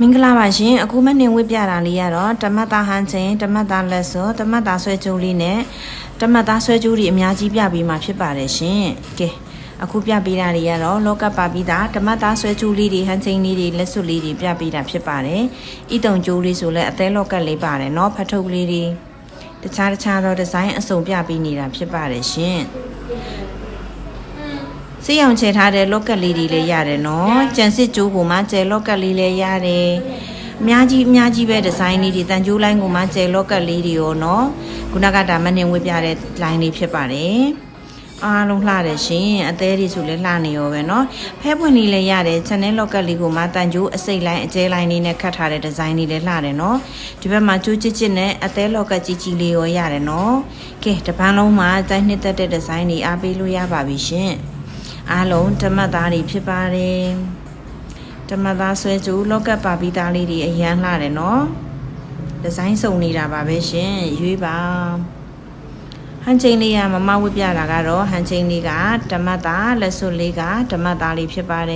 မင်္ဂလာပါရှင်အခုမနေဝတ်ပြတာလေးကတော့တမတ်သားဟန်ချင်းတမတ်သားလက်စောတမတ်သားဆွဲကြိုးလေးနဲ့တမတ်သားဆွဲကြိုးတွေအများကြီးပြပေးမှာဖြစ်ပါတယ်ရှင်ကဲအခုပြပေးတာတွေကတော့လောကပါပြီးသားတမတ်သားဆွဲကြိုးလေးတွေဟန်ချင်းလေးတွေလက်စွပ်လေးတွေပြပေးတာဖြစ်ပါတယ်ဤတုံကြိုးလေးဆိုလဲအသေးလောကလေးပါတယ်เนาะဖတ်ထုတ်လေးတွေတခြားတခြားသောဒီဇိုင်းအစုံပြပေးနေတာဖြစ်ပါတယ်ရှင် စေးအောင်ချေထားတဲ့လော့ကက်လေးတွေလည်းရတယ်နော်ကြံစစ်ကြိုးကိုမှကျဲလော့ကက်လေးလည်းရတယ်အများကြီးအများကြီးပဲဒီဇိုင်းလေးတွေတန်ကြိုးလိုင်းကိုမှကျဲလော့ကက်လေးတွေရောနော်ခုနကဒါမနေဝေးပြတဲ့ line လေးဖြစ်ပါတယ်အားလုံးလှတယ်ရှင်အသေးတွေဆိုလည်းလှနေရောပဲเนาะဖဲပွင့်လေးလည်းရတယ် channel locket လေးကိုမှတန်ကြိုးအစိတ်လိုင်းအကျဲလိုင်းလေးနဲ့ခတ်ထားတဲ့ဒီဇိုင်းလေးလည်းလှတယ်เนาะဒီဘက်မှာကျိုးချစ်ချစ်နဲ့အသေး locket ကြီးကြီးလေးရောရတယ်เนาะကဲတပန်းလုံးမှာတိုင်းနှစ်သက်တဲ့ဒီဇိုင်းတွေအားပေးလို့ရပါပြီရှင် အားလုံးဓမ္မသားတွေဖြစ်ပါတယ်ဓမ္မသားဆွဲကျူလောကပါပီသားလေးတွေအရန်လှတယ်နော်ဒီဇိုင်းစုံနေတာပါပဲရှင်ရွေးပါဟန်ချင်းလေးကမမဝတ်ပြတာကတော့ဟန်ချင်းလေးကဓမ္မသားလက်စွပ်လေးကဓမ္မသားလေးဖြစ်ပါတယ်